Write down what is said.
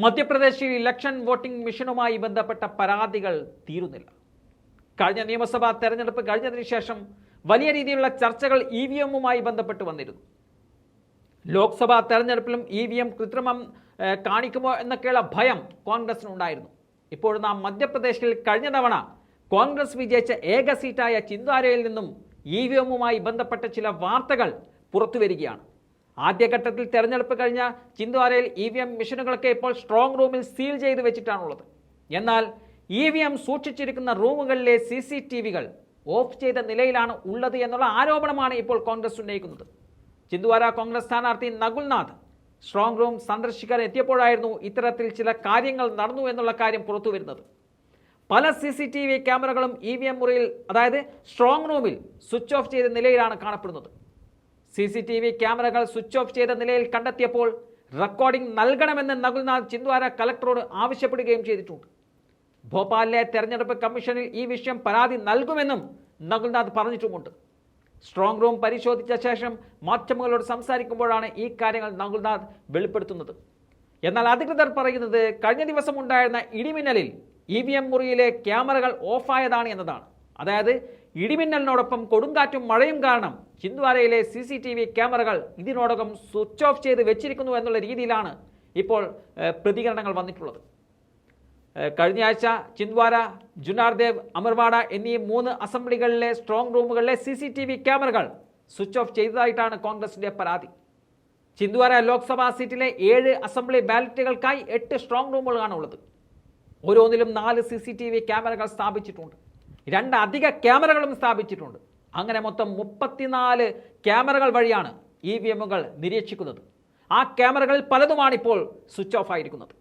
മധ്യപ്രദേശിൽ election voting മെഷീനുമായി ബന്ധപ്പെട്ട പരാതികൾ തീരുന്നില്ല. കഴിഞ്ഞ നിയമസഭാ തെരഞ്ഞെടുപ്പ് കഴിഞ്ഞതിന് ശേഷം വലിയ രീതിയിലുള്ള ചർച്ചകൾ ഇ വി എമ്മുമായി ബന്ധപ്പെട്ട് വന്നിരുന്നു. ലോക്സഭാ തെരഞ്ഞെടുപ്പിലും ഇ വി എം കൃത്രിമം കാണിക്കുമോ എന്നൊക്കെയുള്ള ഭയം കോൺഗ്രസിനുണ്ടായിരുന്നു. ഇപ്പോൾ നാം മധ്യപ്രദേശിൽ കഴിഞ്ഞ തവണ കോൺഗ്രസ് വിജയിച്ച ഏക സീറ്റായ ചിന്താരയിൽ നിന്നും ഇ വി എമ്മുമായി ബന്ധപ്പെട്ട ചില വാർത്തകൾ പുറത്തു വരികയാണ് ആദ്യഘട്ടത്തിൽ തെരഞ്ഞെടുപ്പ് കഴിഞ്ഞ ചിന്ദ്വാരയിൽ ഇ വി എം മെഷീനുകളൊക്കെ ഇപ്പോൾ സ്ട്രോങ് റൂമിൽ സീൽ ചെയ്ത് വെച്ചിട്ടാണുള്ളത്. എന്നാൽ ഇ വി എം സൂക്ഷിച്ചിരിക്കുന്ന റൂമുകളിലെ സി സി ടി വികൾ ഓഫ് ചെയ്ത നിലയിലാണ് ഉള്ളത് എന്നുള്ള ആരോപണമാണ് ഇപ്പോൾ കോൺഗ്രസ് ഉന്നയിക്കുന്നത്. ചിന്ദ്വാര കോൺഗ്രസ് സ്ഥാനാർത്ഥി നകുൽനാഥ് സ്ട്രോങ് റൂം സന്ദർശിക്കാൻ എത്തിയപ്പോഴായിരുന്നു ഇത്തരത്തിൽ ചില കാര്യങ്ങൾ നടന്നു എന്നുള്ള കാര്യം പുറത്തു വരുന്നത് പല സി സി ടി വി ക്യാമറകളും ഇ വി എം മുറിയിൽ അതായത് സ്ട്രോങ് റൂമിൽ സ്വിച്ച് ഓഫ് ചെയ്ത നിലയിലാണ് കാണപ്പെടുന്നത്. സി സി ടി വി ക്യാമറകൾ സ്വിച്ച് ഓഫ് ചെയ്ത നിലയിൽ കണ്ടെത്തിയപ്പോൾ റെക്കോർഡിംഗ് നൽകണമെന്ന് നകുൽനാഥ് ചിന്ദ്വാര കലക്ടറോട് ആവശ്യപ്പെടുകയും ചെയ്തിട്ടുണ്ട്. ഭോപ്പാലിലെ തെരഞ്ഞെടുപ്പ് കമ്മീഷനിൽ ഈ വിഷയം പരാതി നൽകുമെന്നും നകുൽനാഥ് പറഞ്ഞിട്ടുമുണ്ട്. സ്ട്രോങ് റൂം പരിശോധിച്ച ശേഷം മാധ്യമങ്ങളോട് സംസാരിക്കുമ്പോഴാണ് ഈ കാര്യങ്ങൾ നകുൽനാഥ് വെളിപ്പെടുത്തുന്നത്. എന്നാൽ അധികൃതർ പറയുന്നത് കഴിഞ്ഞ ദിവസം ഉണ്ടായിരുന്ന ഇടിമിന്നലിൽ ഇ വി എം മുറിയിലെ ക്യാമറകൾ ഓഫായതാണ് എന്നതാണ്. അതായത് ഇടിമിന്നലിനോടൊപ്പം കൊടുങ്കാറ്റും മഴയും കാരണം ചിന്ദ്വാരയിലെ സി സി ടി വി ക്യാമറകൾ ഇതിനോടകം സ്വിച്ച് ഓഫ് ചെയ്ത് വെച്ചിരിക്കുന്നു എന്നുള്ള രീതിയിലാണ് ഇപ്പോൾ പ്രതികരണങ്ങൾ വന്നിട്ടുള്ളത്. കഴിഞ്ഞ ആഴ്ച ചിന്ദ്വാര ജുനാർദേവ് അമർവാഡ എന്നീ മൂന്ന് അസംബ്ലികളിലെ സ്ട്രോങ് റൂമുകളിലെ സി സി ടി വി ക്യാമറകൾ സ്വിച്ച് ഓഫ് ചെയ്തതായിട്ടാണ് കോൺഗ്രസിന്റെ പരാതി. ചിന്ദ്വാര ലോക്സഭാ സീറ്റിലെ ഏഴ് അസംബ്ലി ബാലറ്റുകൾക്കായി എട്ട് സ്ട്രോങ് റൂമുകളാണ് ഉള്ളത്. ഓരോന്നിലും നാല് സി സി ടി വി ക്യാമറകൾ സ്ഥാപിച്ചിട്ടുണ്ട്. രണ്ട് അധിക ക്യാമറകളും സ്ഥാപിച്ചിട്ടുണ്ട്. അങ്ങനെ മൊത്തം മുപ്പത്തിനാല് ക്യാമറകൾ വഴിയാണ് ഇ വി എമ്മുകൾ നിരീക്ഷിക്കുന്നത്. ആ ക്യാമറകളിൽ പലതുമാണ് ഇപ്പോൾ സ്വിച്ച് ഓഫ് ആയിരിക്കുന്നത്.